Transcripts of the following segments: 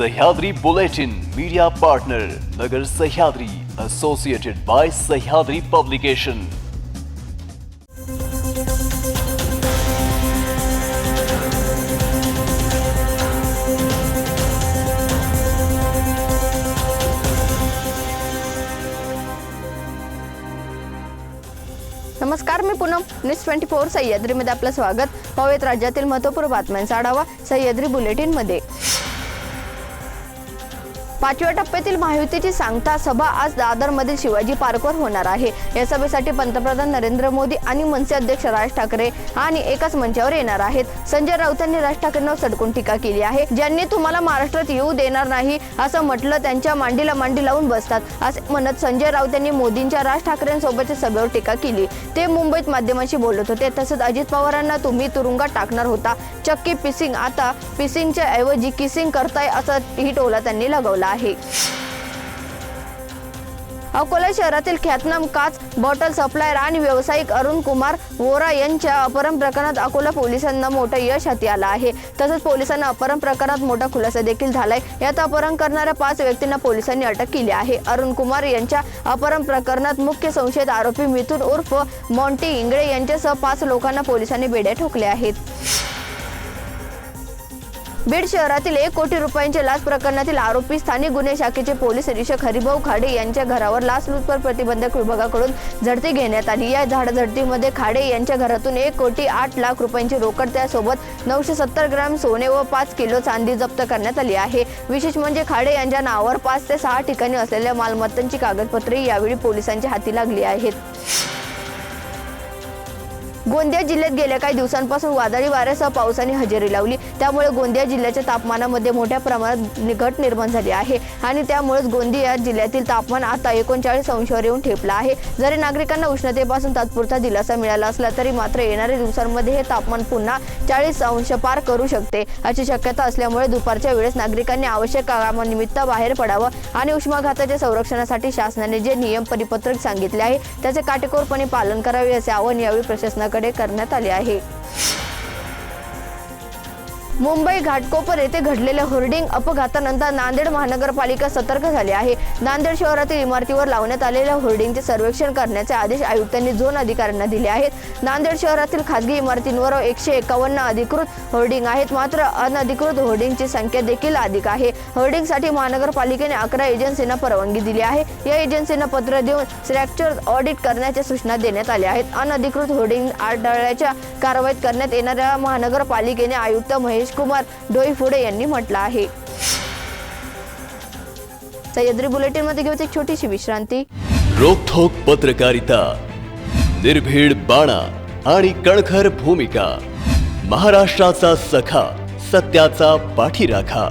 Sahyadri Bulletin media partner Nagar Sahyadri associated by Sahyadri publication नमस्कार मी Poonam. News twenty four सह्याद्रीमध्ये आपलं स्वागत. पाहूयात राज्यातील महत्त्वपूर्ण बातम्यांचा आढावा सह्याद्री बुलेटिनमध्ये. पाचव्या टप्प्यातील महायुतीची सांगता सभा आज दादरमधील शिवाजी पार्कवर होणार आहे. या सभेसाठी पंतप्रधान नरेंद्र मोदी आणि मनसे अध्यक्ष राज ठाकरे आणि एकाच मंचावर येणार आहेत. संजय राऊत यांनी राज ठाकरेंवर सडकून टीका केली आहे. ज्यांनी तुम्हाला महाराष्ट्रात येऊ देणार नाही असं म्हटलं त्यांच्या मांडीला मांडी लावून बसतात. असे म्हणत संजय राऊत यांनी मोदींच्या राज ठाकरेंसोबतच्या सभेवर टीका केली. ते मुंबईत माध्यमांशी बोलत होते. तसंच अजित पवारांना तुम्ही तुरुंगात टाकणार होता. चक्की पिसिंग आता पिसिंगच्या ऐवजी किसिंग करताय असा ही टोला त्यांनी लगावला. आहे. अकोला शहरातील ख्यातनाम काच बॉटल सप्लायर आणि व्यावसायिक अरुण कुमार वोरा यांच्या अपहरण प्रकरणात अकोला पोलिसांना मोठं यश हाती आलं आहे. तसंच पोलिसांना अपहरण प्रकरणात मोठा खुलासा देखील झालाय. यात अपहरण करणाऱ्या पाच व्यक्तींना पोलिसांनी अटक केली आहे. अरुण कुमार यांच्या अपहरण प्रकरणात मुख्य संशयित आरोपी मिथुन उर्फ मॉन्टी इंगळे यांच्यासह पाच लोकांना पोलिसांनी बेड्या ठोकल्या आहेत. बीड शहरातील एक कोटी रुपयांच्या लाच प्रकरणातील आरोपी स्थानिक गुन्हे शाखेचे पोलीस निरीक्षक हरिभाऊ खाडे यांच्या घरावर लाचलुचपत प्रतिबंधक विभागाकडून झडती घेण्यात आली. या झाडझडतीमध्ये खाडे यांच्या घरातून एक कोटी आठ लाख रुपयांची रोकड त्यासोबत नऊशे सत्तर ग्रॅम सोने व पाच किलो चांदी जप्त करण्यात आली आहे. विशेष म्हणजे खाडे यांच्या नावावर पाच ते सहा ठिकाणी असलेल्या मालमत्तांची कागदपत्रे यावेळी पोलिसांच्या हाती लागली आहेत. गोंदिया जिल्ह्यात गेल्या काही दिवसांपासून वादळी वाऱ्यासह पावसाने हजेरी लावली. त्यामुळे गोंदिया जिल्ह्याच्या तापमानामध्ये मोठ्या प्रमाणात घट निर्माण झाली आहे आणि त्यामुळेच गोंदिया जिल्ह्यातील तापमान आता एकोणचाळीस अंशावर येऊन ठेपलं आहे. जरी नागरिकांना उष्णतेपासून तात्पुरता दिलासा मिळाला असला तरी मात्र येणाऱ्या दिवसांमध्ये हे तापमान पुन्हा चाळीस अंश पार करू शकते अशी शक्यता असल्यामुळे दुपारच्या वेळेस नागरिकांनी आवश्यक कामानिमित्त बाहेर पडावं आणि उष्माघाताच्या संरक्षणासाठी शासनाने जे नियम परिपत्रक सांगितले आहे त्याचे काटेकोरपणे पालन करावे असे आवाहन यावेळी प्रशासनाकडे करण्यात आले आहे. मुंबई घाटकोपर येथे घडलेल्या होर्डिंग अपघातानंतर नांदेड महानगरपालिका सतर्क झाली आहे. नांदेड शहरातील इमारतीवर लावण्यात आलेल्या होर्डिंगचे सर्वेक्षण करण्याचे आदेश आयुक्तांनी झोन अधिकाऱ्यांना दिले आहेत. नांदेड शहरातील खासगी इमारतींवर एकशे एकावन्न अधिकृत होर्डिंग आहेत. मात्र अनधिकृत होर्डिंगची संख्या देखील अधिक आहे. होर्डिंगसाठी महानगरपालिकेने अकरा एजन्सींना परवानगी दिली आहे. या एजन्सींना पत्र देऊन स्ट्रॅक्चर ऑडिट करण्याच्या सूचना देण्यात आल्या आहेत. अनधिकृत होर्डिंग आढळल्याच्या कारवाईत करण्यात येणाऱ्या महानगरपालिकेने आयुक्त महेश कुमार डोईफुडे यांनी म्हटलं आहे. सह्याद्री बुलेटिनमध्ये घेऊ एक छोटीशी विश्रांती. रोखोक पत्रकारिता निर्भीड बाणा आणि कणखर भूमिका महाराष्ट्राचा सखा सत्याचा पाठीराखा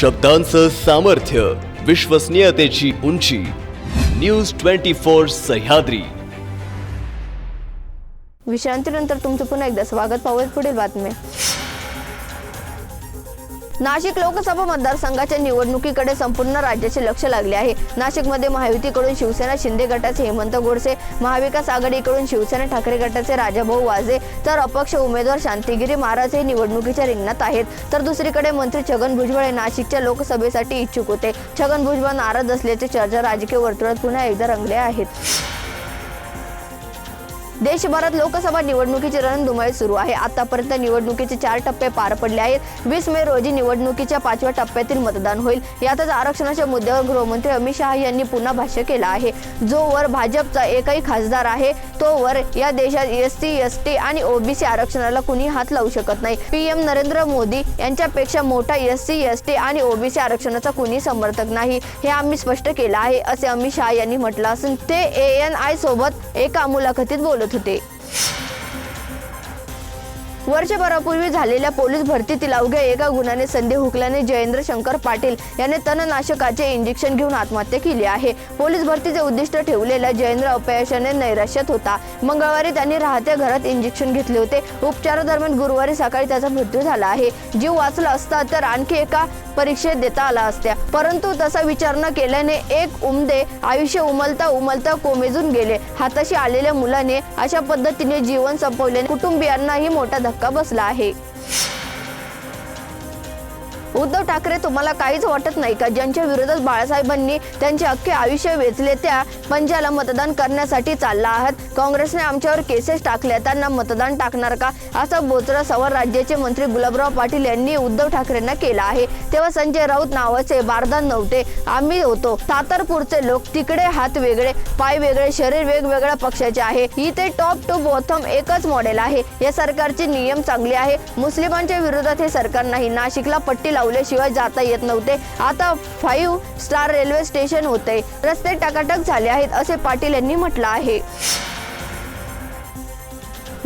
शब्दांचं सामर्थ्य विश्वसनीयतेची उंची न्यूज ट्वेंटी फोर सह्याद्री. विश्रांतीनंतर तुमचं पुन्हा एकदा स्वागत. पाहूयात पुढील बातमी नाशिक लोकसभा मतदारसंघाच्या निवडणुकीकडे संपूर्ण राज्याचे लक्ष लागले आहे. नाशिकमध्ये महायुतीकडून शिवसेना शिंदे गटाचे हेमंत गोडसे महाविकास आघाडीकडून शिवसेना ठाकरे गटाचे राजाभाऊ वाजे तर अपक्ष उमेदवार शांतिगिरी महाराज हे निवडणुकीच्या रिंगणात आहेत. तर दुसरीकडे मंत्री छगन भुजबळ हे नाशिकच्या लोकसभेसाठी इच्छुक होते. छगन भुजबळ नाराज असल्याचे चर्चा राजकीय वर्तुळात पुन्हा एकदा रंगले आहेत. देशभरात लोकसभा निवडणुकीची रणधुमाळी सुरू आहे. आतापर्यंत निवडणुकीचे चार टप्पे पार पडले आहेत. वीस मे रोजी निवडणुकीच्या पाचव्या टप्प्यातील मतदान होईल. यातच आरक्षणाच्या मुद्द्यावर गृहमंत्री अमित शहा यांनी पुन्हा भाष्य केलं आहे. जो वर भाजपचा एकही खासदार आहे तो वर या देशात एस सी एस टी आणि ओबीसी आरक्षणाला कुणी हात लावू शकत नाही. पीएम नरेंद्र मोदी यांच्यापेक्षा मोठा एस सी एस टी आणि ओबीसी आरक्षणाचा कुणी समर्थक नाही हे आम्ही स्पष्ट केलं आहे असे अमित शहा यांनी म्हटलं असून ते ए एन आय सोबत एका मुलाखतीत बोलत होते वर्षभरापूर्वी झालेल्या पोलीस भरतीतील अवघ्या एका गुन्ह्याने संधी हुकल्याने जयेंद्र शंकर पाटील याने तणनाशकाचे इंजेक्शन घेऊन आत्महत्या केली आहे. पोलीस भरतीचे उद्दिष्ट ठेवलेल्या जयेंद्र अपयशाने नैराश्यात होता. मंगळवारी त्यांनी राहत्या घरात इंजेक्शन घेतले होते. उपचारादरम्यान गुरुवारी सकाळी त्याचा मृत्यू झाला आहे. जीव वाचला असता तर आणखी एका परीक्षेत देता आला असत्या. परंतु तसा विचार न केल्याने एक उमदे आयुष्य उमलता उमलता कोमेजून गेले. हाताशी आलेल्या मुलाने अशा पद्धतीने जीवन संपवल्याने कुटुंबियांनाही मोठा धक्का बसला आहे. उद्धव ठाकरे तुम्हाला काहीच वाटत नाही का? ज्यांच्या विरोधात बाळासाहेबांनी त्यांचे अख्खे आयुष्य वेचले त्या पंजाला मतदान करण्यासाठी चालला आहात. काँग्रेसने आमच्यावर केसेस टाकल्या त्यांना मतदान टाकणार का? असा बोचरा सवाल राज्याचे मंत्री गुलाबराव पाटील यांनी उद्धव ठाकरेंना केला आहे. तेव्हा संजय राऊत नावाचे बारदान नव्हते. आम्ही होतो. सातारपूरचे लोक तिकडे हात वेगळे पाय वेगळे शरीर वेगवेगळ्या पक्षाचे आहे. इथे टॉप टू बॉथम एकच मॉडेल आहे. या सरकारचे नियम चांगले आहे. मुस्लिमांच्या विरोधात हे सरकार नाही. नाशिकला पट्टी लावल्याशिवाय जाता येत नव्हते. आता फाईव्ह स्टार रेल्वे स्टेशन होते. रस्ते टकाटक झाले आहेत असे पाटील यांनी म्हटलं आहे.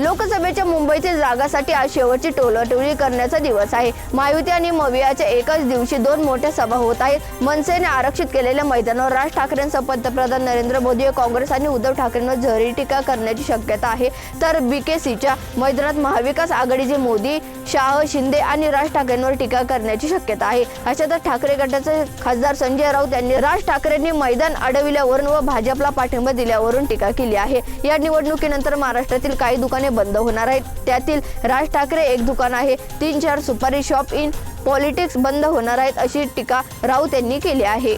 लोकसभेच्या मुंबईतील जागासाठी आज शेवटची टोलाटोली करण्याचा दिवस आहे. महायुती आणि मवियाच्या एकाच दिवशी दोन मोठ्या सभा होत आहेत. मनसेने आरक्षित केलेल्या मैदानावर राज ठाकरेंसह पंतप्रधान नरेंद्र मोदी काँग्रेस आणि उद्धव ठाकरेंवर झरी टीका करण्याची शक्यता आहे. तर बीकेसीच्या मैदानात महाविकास आघाडीचे मोदी शाह शिंदे आणि राज ठाकरेंवर टीका करण्याची शक्यता आहे. अशातच ठाकरे गटाचे खासदार संजय राऊत यांनी राज ठाकरेंनी मैदान अडविल्यावरून व भाजपला पाठिंबा दिल्यावरून टीका केली आहे. या निवडणुकीनंतर महाराष्ट्रातील काही दुकाने बंद होणार आहेत. त्यातील राज ठाकरे एक दुकान आहे. तीन चार सुपारी शॉप इन पॉलिटिक्स बंद होणार आहेत अशी टीका राऊत यांनी केली आहे.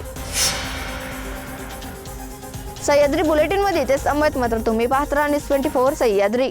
सह्याद्री बुलेटिनमध्ये ते संमत मात्र तुम्ही पाहत राहा न्यूज ट्वेंटी फोर सह्याद्री.